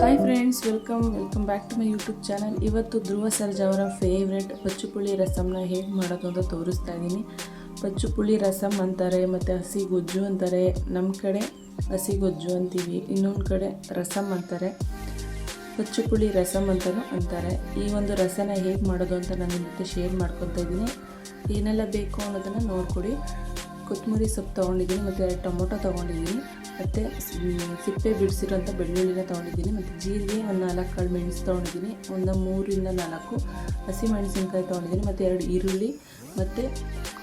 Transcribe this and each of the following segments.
Hi friends welcome welcome back to my YouTube channel ಇವತ್ತು ಧ್ರುವ ಸರ್ಜ್ ಅವರ favourite ಪಚ್ಚುಪುಳಿ ರಸಮ್ನ ಹೇಗೆ ಮಾಡೋದು ಅಂತ ತೋರಿಸ್ತಾ ಇದ್ದೀನಿ ಪಚ್ಚುಪುಳಿ ರಸಮ್ ಅಂತಾರೆ, ಮತ್ತು ಹಸಿ ಗೊಜ್ಜು ಅಂತಾರೆ. ನಮ್ಮ ಕಡೆ ಹಸಿ ಗೊಜ್ಜು ಅಂತೀವಿ, ಇನ್ನೊಂದು ಕಡೆ ರಸಮ್ ಅಂತಾರೆ. ಪಚ್ಚುಪುಳಿ ರಸಮ್ ಅಂತಲೂ ಅಂತಾರೆ. ಈ ಒಂದು ರಸನ ಹೇಗೆ ಮಾಡೋದು ಅಂತ ನಾನು ಜೊತೆ ಶೇರ್ ಮಾಡ್ಕೊತಾ ಇದ್ದೀನಿ ಏನೆಲ್ಲ ಬೇಕು ಅನ್ನೋದನ್ನು ನೋಡ್ಕೊಡಿ. ಕೊತ್ತಂಬರಿ ಸೊಪ್ಪು ತೊಗೊಂಡಿದ್ದೀನಿ ಮತ್ತು ಎರಡು ಟೊಮೊಟೊ ತೊಗೊಂಡಿದ್ದೀನಿ. ಮತ್ತು ಸಿಪ್ಪೆ ಬಿಡಿಸಿರೋಂಥ ಬೆಳ್ಳುಳ್ಳಿನ ತೊಗೊಂಡಿದ್ದೀನಿ. ಮತ್ತು ಜೀರಿಗೆ ಒಂದು ನಾಲ್ಕು ಕಾಳು ಮೆಣಸು ತೊಗೊಂಡಿದ್ದೀನಿ. ಒಂದು ಮೂರಿಂದ ನಾಲ್ಕು ಹಸಿ ಮೆಣಸಿನ್ಕಾಯಿ ತೊಗೊಂಡಿದ್ದೀನಿ. ಮತ್ತು ಎರಡು ಈರುಳ್ಳಿ ಮತ್ತು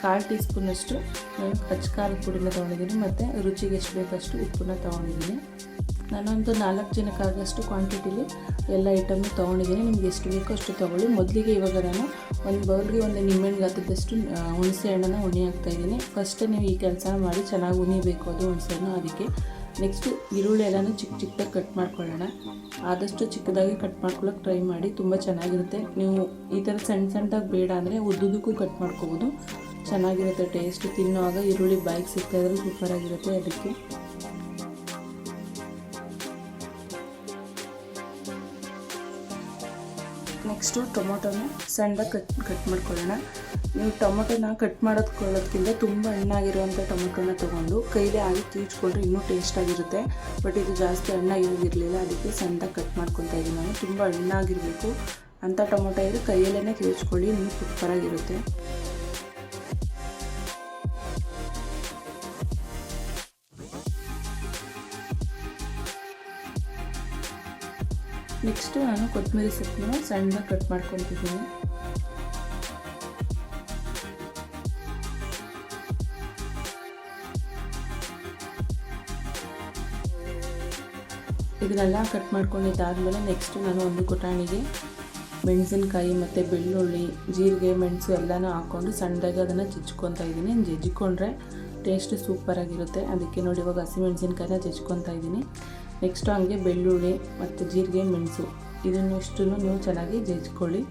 ಕಾಲು ಟೀ ಸ್ಪೂನಷ್ಟು ನಾನು ಪುಡಿನ ತೊಗೊಂಡಿದ್ದೀನಿ ಮತ್ತು ರುಚಿಗೆ ಎಷ್ಟು ಬೇಕಷ್ಟು ಉಪ್ಪನ್ನ ತೊಗೊಂಡಿದ್ದೀನಿ. ನಾನೊಂದು ನಾಲ್ಕು ಜನಕ್ಕಾಗಷ್ಟು ಕ್ವಾಂಟಿಟಿಲಿ ಎಲ್ಲ ಐಟಮ್ನ ತೊಗೊಂಡಿದ್ದೀನಿ. ನಿಮ್ಗೆ ಎಷ್ಟು ಬೇಕೋ ಅಷ್ಟು ತೊಗೊಳ್ಳಿ. ಮೊದಲಿಗೆ ಇವಾಗ ನಾನು ಒಂದು ಬೌಲ್ಗೆ ಒಂದು ನಿಂಬೆಹಣ್ಣು ಹತ್ತದಷ್ಟು ಹುಣಸೆ ಹಣ್ಣನ್ನು ಉಣಿ ಹಾಕ್ತಾಯಿದ್ದೀನಿ ಫಸ್ಟ್ ನೀವು ಈ ಕೆಲಸ ಮಾಡಿ ಚೆನ್ನಾಗಿ ಉಣಿಬೇಕು ಅದು ಹುಣಸೆ ಹಣ್ಣು ಅದಕ್ಕೆ ನೆಕ್ಸ್ಟು ಈರುಳ್ಳಿ ಎಲ್ಲನೂ ಚಿಕ್ಕ ಚಿಕ್ಕದಾಗಿ ಕಟ್ ಮಾಡ್ಕೊಳ್ಳೋಣ. ಆದಷ್ಟು ಚಿಕ್ಕದಾಗಿ ಕಟ್ ಮಾಡ್ಕೊಳ್ಳೋಕೆ ಟ್ರೈ ಮಾಡಿ, ತುಂಬ ಚೆನ್ನಾಗಿರುತ್ತೆ. ನೀವು ಈ ಥರ ಸಣ್ಣ ಸಣ್ಣದಾಗಿ ಬೇಡ ಅಂದರೆ ಉದ್ದುದಕ್ಕೂ ಕಟ್ ಮಾಡ್ಕೋಬೋದು. ಚೆನ್ನಾಗಿರುತ್ತೆ ಟೇಸ್ಟ್ ತಿನ್ನುವಾಗ ಈರುಳ್ಳಿ ಬಾಯಿಗೆ ಸಿಗ್ತಾ ಇದ್ರೆ ಸೂಪರಾಗಿರುತ್ತೆ ಅದಕ್ಕೆ. ನೆಕ್ಸ್ಟು ಟೊಮೊಟೊನ ಸಣ್ಣದಾಗಿ ಕಟ್ ಕಟ್ ಮಾಡ್ಕೊಳ್ಳೋಣ. ನೀವು ಟೊಮೊಟೊನ ಕಟ್ ಮಾಡೋದ್ಕೊಳ್ಳೋದ್ಕಿಂತ ತುಂಬ ಹಣ್ಣಾಗಿರುವಂಥ ಟೊಮೊಟೊನ ತೊಗೊಂಡು ಕೈಲೇ ಆಗಿ ಕೀಚ್ಕೊಂಡ್ರೆ ಇನ್ನೂ ಟೇಸ್ಟಾಗಿರುತ್ತೆ ಬಟ್ ಇದು ಜಾಸ್ತಿ ಹಣ್ಣಾಗಿರೋದಿರಲಿಲ್ಲ ಅದಕ್ಕೆ ಸಣ್ಣದಾಗಿ ಕಟ್ ಮಾಡ್ಕೊತಾ ಇದ್ದೀನಿ ನಾನು. ತುಂಬ ಹಣ್ಣಾಗಿರಬೇಕು. ಅಂಥ ಟೊಮೊಟೊ ಇದ್ರೆ ಕೈಯಲ್ಲೇ ಕೀಚ್ಕೊಳ್ಳಿ ಇನ್ನೂ ಸೂಪರಾಗಿರುತ್ತೆ ನೆಕ್ಸ್ಟು ನಾನು ಕೊತ್ತಂಬರಿ ಸೊಪ್ಪನ್ನ ಸಣ್ಣದಾಗಿ ಕಟ್ ಮಾಡ್ಕೊತಿದ್ದೀನಿ. ಇದನ್ನೆಲ್ಲ ಕಟ್ ಮಾಡ್ಕೊಂಡಿದ್ದಾದಮೇಲೆ ನೆಕ್ಸ್ಟು ನಾನು ಒಂದು ಕುಟಾಣಿಗೆ ಮೆಣಸಿನ್ಕಾಯಿ ಮತ್ತು ಬೆಳ್ಳುಳ್ಳಿ, ಜೀರಿಗೆ, ಮೆಣಸು ಎಲ್ಲನೂ ಹಾಕ್ಕೊಂಡು ಸಣ್ಣದಾಗಿ ಅದನ್ನು ಜಜ್ಕೊತಾ ಇದ್ದೀನಿ. ಜಜ್ಜಿಕೊಂಡ್ರೆ ಟೇಸ್ಟ್ ಸೂಪರಾಗಿರುತ್ತೆ ಅದಕ್ಕೆ ನೋಡಿ ಇವಾಗ ಹಸಿಮೆಣ್ಸಿನ್ಕಾಯಿನ ಜಜ್ಕೊತಾ ಇದ್ದೀನಿ. ನೆಕ್ಸ್ಟು ಹಂಗೆ ಬೆಳ್ಳುಳ್ಳಿ ಮತ್ತು ಜೀರಿಗೆ, ಮೆಣಸು ಇದನ್ನಷ್ಟು ನೀವು ಚೆನ್ನಾಗಿ ಜಜ್ಕೊಳ್ಳಿ.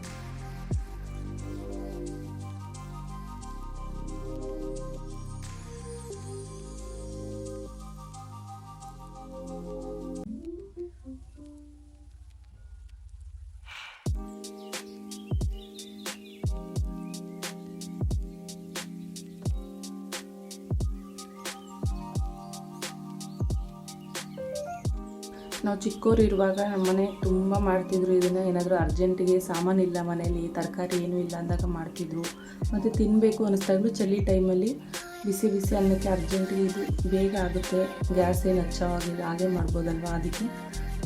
ನಾವು ಚಿಕ್ಕೋರು ಇರುವಾಗ ನಮ್ಮ ಮನೆ ತುಂಬ ಮಾಡ್ತಿದ್ರು. ಇದನ್ನು ಏನಾದರೂ ಅರ್ಜೆಂಟಿಗೆ ಸಾಮಾನಿಲ್ಲ ಮನೇಲಿ ತರಕಾರಿ ಏನೂ ಇಲ್ಲ ಅಂದಾಗ ಮಾಡ್ತಿದ್ರು. ಮತ್ತು ತಿನ್ನಬೇಕು ಅನ್ನಿಸ್ದಾಗಲೂ ಚಳಿ ಟೈಮಲ್ಲಿ ಬಿಸಿ ಬಿಸಿ ಅನ್ನಕ್ಕೆ ಅರ್ಜೆಂಟಿಗೆ ಇದು ಬೇಗ ಆಗುತ್ತೆ. ಗ್ಯಾಸ್ ಏನು ಹಚ್ಚವಾಗಿಲ್ಲ ಹಾಗೆ ಮಾಡ್ಬೋದಲ್ವ? ಅದಕ್ಕೆ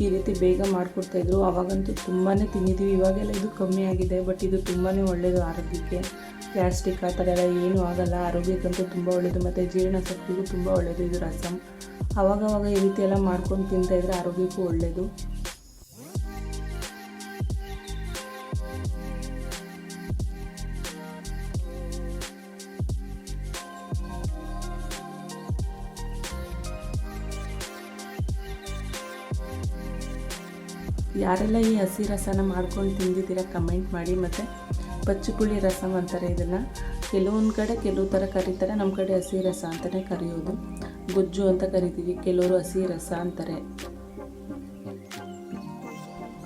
ಈ ರೀತಿ ಬೇಗ ಮಾಡಿಕೊಡ್ತಾಯಿದ್ರು ಅವಾಗಂತೂ ತುಂಬಾ ತಿಂದಿದ್ದೀವಿ ಇವಾಗೆಲ್ಲ ಇದು ಕಮ್ಮಿ ಆಗಿದೆ ಬಟ್ ಇದು ತುಂಬಾ ಒಳ್ಳೆಯದು ಆರೋಗ್ಯಕ್ಕೆ. ಗ್ಯಾಸ್ಟ್ರಿಕ್ ಆ ಥರ ಎಲ್ಲ ಏನೂ ಆಗೋಲ್ಲ. ಆರೋಗ್ಯಕ್ಕಂತೂ ತುಂಬ ಒಳ್ಳೆಯದು ಮತ್ತು ಜೀರ್ಣಶಕ್ತಿಗೂ ತುಂಬ ಒಳ್ಳೆಯದು ಇದು ರಸಮ್ ಅವಾಗವಾಗ ಈ ರೀತಿ ಎಲ್ಲ ಮಾಡ್ಕೊಂಡು ತಿಂತಾ ಇದ್ರೆ ಆರೋಗ್ಯಕ್ಕೂ ಒಳ್ಳೆಯದು ಯಾರೆಲ್ಲ ಈ ಹಸಿ ರಸನ ಮಾಡ್ಕೊಂಡು ತಿಂದಿದ್ದೀರಾ ಕಮೆಂಟ್ ಮಾಡಿ. ಮತ್ತು ಪಚ್ಚುಪುಳಿ ರಸಂ ಅಂತಾರೆ ಇದನ್ನು. ಕೆಲವೊಂದು ಕಡೆ ಕೆಲವು ಥರ ಕರೀತಾರೆ ನಮ್ಮ ಕಡೆ ಹಸಿ ರಸ ಅಂತಲೇ ಕರೆಯೋದು. ಗೊಜ್ಜು ಅಂತ ಕರಿತೀವಿ. ಕೆಲವರು ಹಸಿ ರಸ ಅಂತಾರೆ.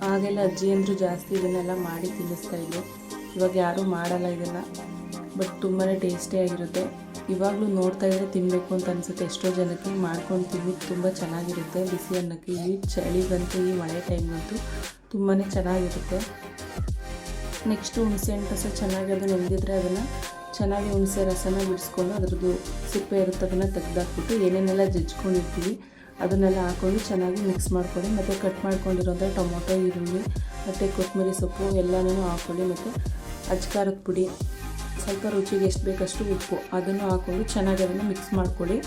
ಆಗೆಲ್ಲ ಅಂದರೂ ಜಾಸ್ತಿ ಇದನ್ನೆಲ್ಲ ಮಾಡಿ ತಿನ್ನಿಸ್ತಾ ಇದ್ದರು ಇವಾಗ ಯಾರೂ ಮಾಡಲ್ಲ ಇದನ್ನು. ಬಟ್ ತುಂಬಾ ಟೇಸ್ಟಿಯಾಗಿರುತ್ತೆ ಇವಾಗಲೂ ನೋಡ್ತಾ ಇದ್ರೆ ತಿನ್ನಬೇಕು ಅಂತ ಅನಿಸುತ್ತೆ. ಎಷ್ಟೋ ಜನಕ್ಕೆ ಮಾಡ್ಕೊಂಡು ತಿನ್ನಿ ತುಂಬ ಚೆನ್ನಾಗಿರುತ್ತೆ. ಬಿಸಿ ಅನ್ನಕ್ಕೆ ಈ ಚಳಿಗಂತೂ ಈ ಮಳೆ ಟೈಮ್ಗಂತೂ ತುಂಬಾ ಚೆನ್ನಾಗಿರುತ್ತೆ. ನೆಕ್ಸ್ಟು ಹುಣಸೆ ಹಣ್ಣು ರಸ ಚೆನ್ನಾಗಿ ಅದು ಹೊಂದಿದ್ರೆ ಅದನ್ನು ಚೆನ್ನಾಗಿ ಹುಣಸೆ ರಸನ ಬಿಡಿಸ್ಕೊಂಡು ಅದ್ರದ್ದು ಸಿಪ್ಪೆ ಇರುತ್ತೆ, ಅದನ್ನು ತೆಗೆದಾಕ್ಬಿಟ್ಟು ಏನೇನೆಲ್ಲ ಜಜ್ಕೊಂಡಿರ್ತೀವಿ, ಅದನ್ನೆಲ್ಲ ಹಾಕ್ಕೊಂಡು ಚೆನ್ನಾಗಿ ಮಿಕ್ಸ್ ಮಾಡ್ಕೊಳ್ಳಿ ಮತ್ತು ಕಟ್ ಮಾಡ್ಕೊಂಡಿರೋಂಥ ಟೊಮೊಟೊ, ಈರುಳ್ಳಿ ಮತ್ತು ಕೊತ್ತಂಬರಿ ಸೊಪ್ಪು ಎಲ್ಲನೂ ಹಾಕ್ಕೊಳ್ಳಿ ಮತ್ತು ಅಜ್ಕಾರದ ಪುಡಿ, ಸ್ವಲ್ಪ ರುಚಿಗೆ ಎಷ್ಟು ಬೇಕಷ್ಟು ಉಪ್ಪು ಅದನ್ನು ಹಾಕ್ಕೊಂಡು ಚೆನ್ನಾಗಿ ಅದನ್ನು ಮಿಕ್ಸ್ ಮಾಡ್ಕೊಳ್ಳಿ.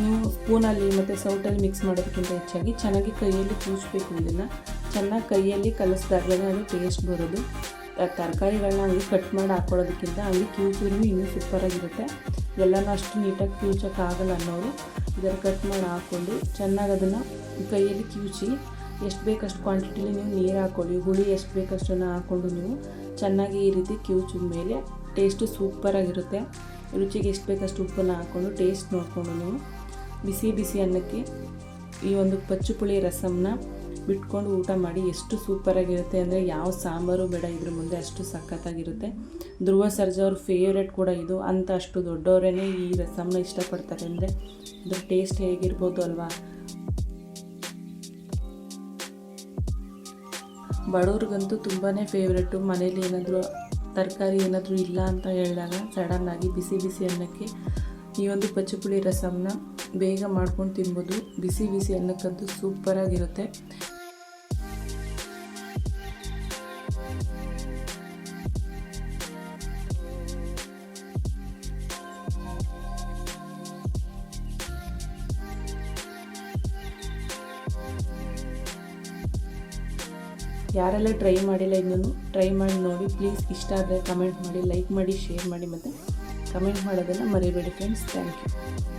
ನೀವು ಸ್ಪೂನಲ್ಲಿ ಮತ್ತು ಸೌಟಲ್ಲಿ ಮಿಕ್ಸ್ ಮಾಡೋದಕ್ಕಿಂತ ಹೆಚ್ಚಾಗಿ ಚೆನ್ನಾಗಿ ಕೈಯಲ್ಲಿ ಕೂಸ್ಬೇಕು ಇದನ್ನು. ಚೆನ್ನಾಗಿ ಕೈಯಲ್ಲಿ ಕಲಿಸ್ದಾಗಲೇ ಅದು ಟೇಸ್ಟ್ ಬರೋದು. ತರಕಾರಿಗಳನ್ನ ಹಂಗೆ ಕಟ್ ಮಾಡಿ ಹಾಕ್ಕೊಳ್ಳೋದಕ್ಕಿಂತ ಹಂಗೆ ಕ್ಯೂಚಿದ್ರು ಇನ್ನೂ ಸೂಪರಾಗಿರುತ್ತೆ ಎಲ್ಲನೂ ಅಷ್ಟು ನೀಟಾಗಿ ಕ್ಯೂಚೋಕ್ಕಾಗಲ್ಲ ಅನ್ನೋರು ಇದರ ಕಟ್ ಮಾಡಿ ಹಾಕ್ಕೊಂಡು ಚೆನ್ನಾಗಿ ಅದನ್ನು ಕೈಯಲ್ಲಿ ಕ್ಯೂಚಿ ಎಷ್ಟು ಬೇಕಷ್ಟು ಕ್ವಾಂಟಿಟಿಲಿ ನೀವು ನೀರು ಹಾಕ್ಕೊಳ್ಳಿ ಹುಳಿ ಎಷ್ಟು ಬೇಕಷ್ಟನ್ನು ಹಾಕ್ಕೊಂಡು ನೀವು ಚೆನ್ನಾಗಿ ಈ ರೀತಿ ಕ್ಯೂಚಿದ ಮೇಲೆ ಟೇಸ್ಟು ಸೂಪರಾಗಿರುತ್ತೆ ರುಚಿಗೆ ಎಷ್ಟು ಬೇಕಷ್ಟು ಉಪ್ಪನ್ನು ಹಾಕ್ಕೊಂಡು ಟೇಸ್ಟ್ ನೋಡಿಕೊಂಡು ನೀವು ಬಿಸಿ ಬಿಸಿ ಅನ್ನಕ್ಕೆ ಈ ಒಂದು ಪಚ್ಚುಪುಳಿ ರಸಮ್ನ ಬಿಟ್ಕೊಂಡು ಊಟ ಮಾಡಿ ಎಷ್ಟು ಸೂಪರಾಗಿರುತ್ತೆ ಅಂದರೆ ಯಾವ ಸಾಂಬಾರು ಬೇಡ ಇದ್ರ ಮುಂದೆ ಅಷ್ಟು ಸಖತ್ತಾಗಿರುತ್ತೆ. ಧ್ರುವ ಸರ್ಜಾ ಅವ್ರ ಫೇವ್ರೆಟ್ ಕೂಡ ಇದು. ಅಂತ ಅಷ್ಟು ದೊಡ್ಡವರೇ ಈ ರಸಮ್ನ ಇಷ್ಟಪಡ್ತಾರೆ. ಅಂದರೆ ಇದ್ರ ಟೇಸ್ಟ್ ಹೇಗಿರ್ಬೋದು ಅಲ್ವಾ? ಬಡವ್ರಿಗಂತೂ ತುಂಬಾ ಫೇವ್ರೇಟು ಮನೇಲಿ ಏನಾದರೂ ತರಕಾರಿ ಏನಾದರೂ ಇಲ್ಲ ಅಂತ ಹೇಳಿದಾಗ ಸಡನ್ನಾಗಿ ಬಿಸಿ ಬಿಸಿ ಅನ್ನಕ್ಕೆ ಈ ಒಂದು ಪಚ್ಚುಪುಳಿ ರಸಮ್ನ ಬೇಗ ಮಾಡ್ಕೊಂಡು ತಿನ್ಬೋದು. ಬಿಸಿ ಬಿಸಿ ಅನ್ನಕ್ಕಂತೂ ಸೂಪರಾಗಿರುತ್ತೆ. ಯಾರೆಲ್ಲ ಟ್ರೈ ಮಾಡಿಲ್ಲ ಇನ್ನೂ ಟ್ರೈ ಮಾಡಿ ನೋಡಿ ಪ್ಲೀಸ್ ಇಷ್ಟ ಆದರೆ ಕಮೆಂಟ್ ಮಾಡಿ ಲೈಕ್ ಮಾಡಿ ಶೇರ್ ಮಾಡಿ ಮತ್ತು ಕಮೆಂಟ್ ಮಾಡೋದನ್ನು ಮರಿಬೇಡಿ ಫ್ರೆಂಡ್ಸ್ ಥ್ಯಾಂಕ್ ಯು